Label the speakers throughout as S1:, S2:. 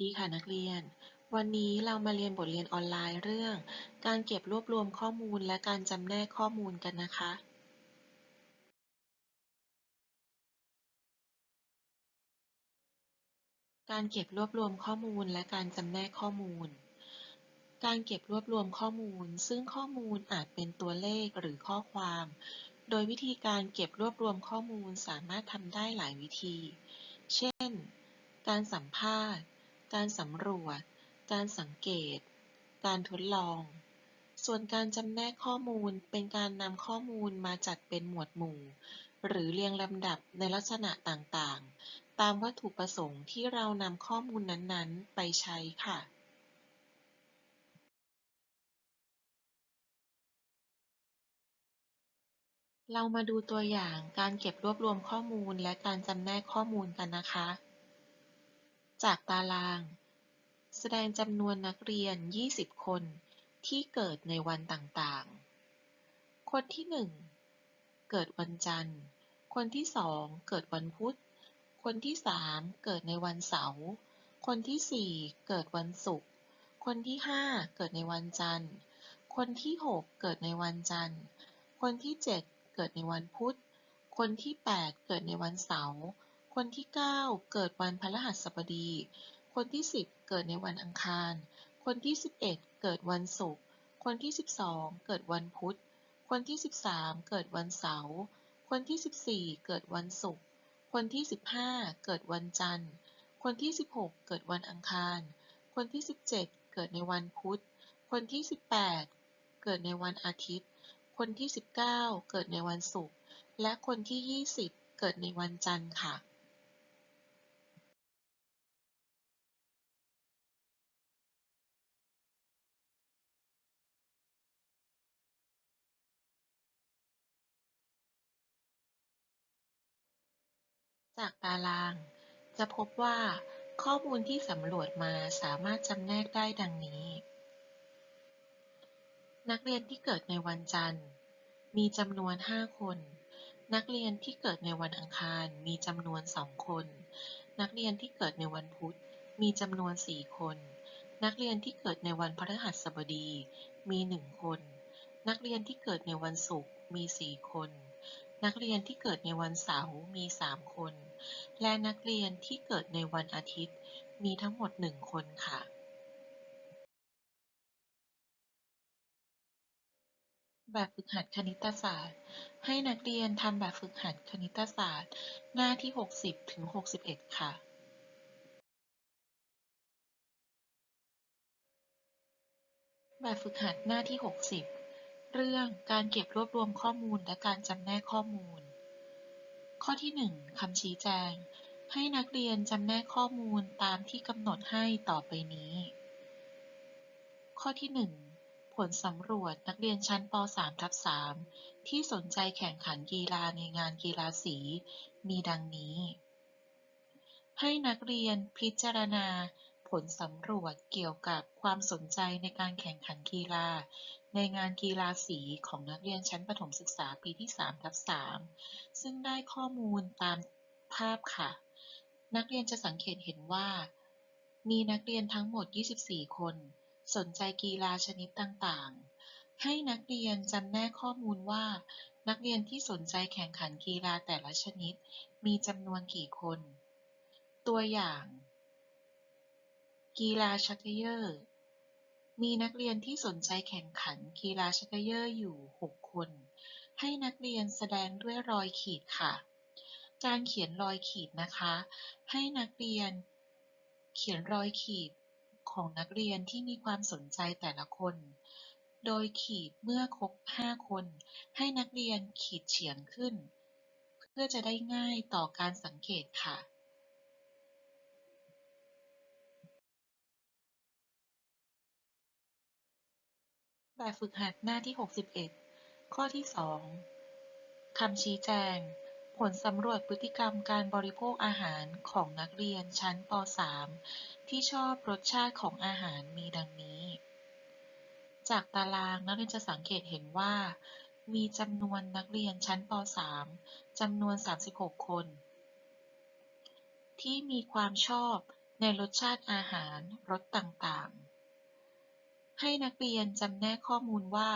S1: ดีค่ะนักเรียน วันนี้เรามาเรียนบทเรียนออนไลน์เรื่อง การเก็บรวบรวมข้อมูลและการจำแนกข้อมูลกันนะคะ การเก็บรวบรวมข้อมูลและการจำแนกข้อมูล การเก็บรวบรวมข้อมูล ซึ่งข้อมูลอาจเป็นตัวเลขหรือข้อความ โดยวิธีการเก็บรวบรวมข้อมูลสามารถทำได้หลายวิธี เช่นการสัมภาษณ์ การสำรวจ การสังเกต การทดลอง ส่วนการจำแนกข้อมูลเป็นการนำข้อมูลมาจัดเป็นหมวดหมู่ หรือเรียงลำดับในลักษณะต่างๆ ตามวัตถุประสงค์ที่เรานำข้อมูลนั้นๆ ไปใช้ค่ะเรามาดูตัวอย่างการเก็บรวบรวมข้อมูลและการจำแนกข้อมูลกันนะคะ จากตาราง แสดงจำนวนนักเรียน 20 คนที่เกิดในวันต่างๆ คนที่ 1 เกิดวันจันทร์ คนที่ 2 เกิดวันพุธ คนที่ 3 เกิดในวันเสาร์ คนที่ 4 เกิดวันศุกร์ คนที่ 5 เกิดในวันจันทร์ คนที่ 6 เกิดในวันจันทร์ คนที่ 7 เกิดในวันพุธ คนที่ 8 เกิดในวันเสาร์ คนที่9เกิดวันพฤหัสบดี คนที่10เกิดในวันอังคาร คนที่11เกิดวันศุกร์ คนที่12เกิดวันพุธ คนที่13เกิดวันเสาร์ คนที่14เกิดวันศุกร์ คนที่15เกิดวันจันทร์ คนที่16เกิดวันอังคาร คนที่17เกิดในวันพุธ คนที่18เกิดในวันอาทิตย์ คนที่19เกิดในวันศุกร์ และคนที่20เกิดในวันจันทร์ค่ะ จากตาราง จะพบว่าข้อมูลที่สำรวจมาสามารถจำแนกได้ดังนี้ นักเรียนที่เกิดในวันจันทร์ มีจำนวน 5 คน นักเรียนที่เกิดในวันอังคาร มีจำนวน 2 คน นักเรียนที่เกิดในวันพุธ มีจำนวน 4 คน นักเรียนที่เกิดในวันพฤหัสบดี มี 1 คน นักเรียนที่เกิดในวันศุกร์ มี 4 คน นักเรียนที่เกิดในวันเสาร์ มี 3 คน และนักเรียนที่เกิดในวันอาทิตย์มีทั้งหมด1คนค่ะแบบฝึกหัดคณิตศาสตร์ ให้นักเรียนทำแบบฝึกหัดคณิตศาสตร์ หน้าที่ 60 ถึง 61 ค่ะ แบบฝึกหัดหน้าที่ 60 เรื่องการเก็บรวบรวมข้อมูลและการจำแนกข้อมูล ข้อที่ 1 คำชี้แจง ให้นักเรียนจำแนกข้อมูลตามที่กำหนดให้ต่อไปนี้ ข้อที่ 1 ผลสำรวจนักเรียนชั้นป .3 ทับ3ที่สนใจแข่งขันกีฬาในงานกีฬาสี มีดังนี้ ให้นักเรียนพิจารณา ผลสำรวจเกี่ยวกับความสนใจในการแข่งขันกีฬา ในงานกีฬาสีของนักเรียนชั้นประถมศึกษาปีที่3ทับ3ซึ่งได้ข้อมูลตามภาพค่ะ นักเรียนจะสังเกตเห็นว่า มีนักเรียนทั้งหมด 24 คน สนใจกีฬาชนิดต่างๆ ให้นักเรียนจำแนกข้อมูลว่า นักเรียนที่สนใจแข่งขันกีฬาแต่ละชนิด มีจำนวนกี่คน ตัวอย่าง กีฬาชักเขย่อมีนักเรียนที่สนใจแข่งขันกีฬาชักเขย่ออยู่ 6 คน ให้นักเรียนแสดงด้วยรอยขีดค่ะ การเขียนรอยขีดนะคะ ให้นักเรียนเขียนรอยขีดของนักเรียนที่มีความสนใจแต่ละคน โดยขีดเมื่อครบ 5 คน ให้นักเรียนขีดเฉียงขึ้น เพื่อจะได้ง่ายต่อการสังเกตค่ะ แบบฝึกหัดหน้าที่ 61 ข้อที่ 2 คำชี้แจง ผลสำรวจพฤติกรรมการบริโภคอาหารของนักเรียนชั้นป .3 ที่ชอบรสชาติของอาหารมีดังนี้ จากตารางนักเรียนจะสังเกตเห็นว่า มีจำนวนนักเรียนชั้นป .3 จำนวน 36 คน ที่มีความชอบในรสชาติอาหารรสต่างๆ ให้นักเรียนจำแนกข้อมูลว่า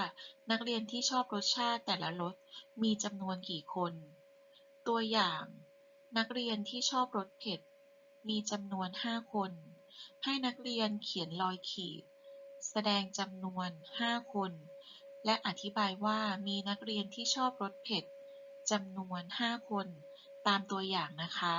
S1: นักเรียนที่ชอบรสชาติแต่ละรสมีจำนวนกี่คน ตัวอย่าง นักเรียนที่ชอบรสเผ็ด มีจำนวน 5 คน ให้นักเรียนเขียนรอยขีด แสดงจำนวน 5 คน และอธิบายว่ามีนักเรียนที่ชอบรสเผ็ดจำนวน 5 คน ตามตัวอย่างนะคะ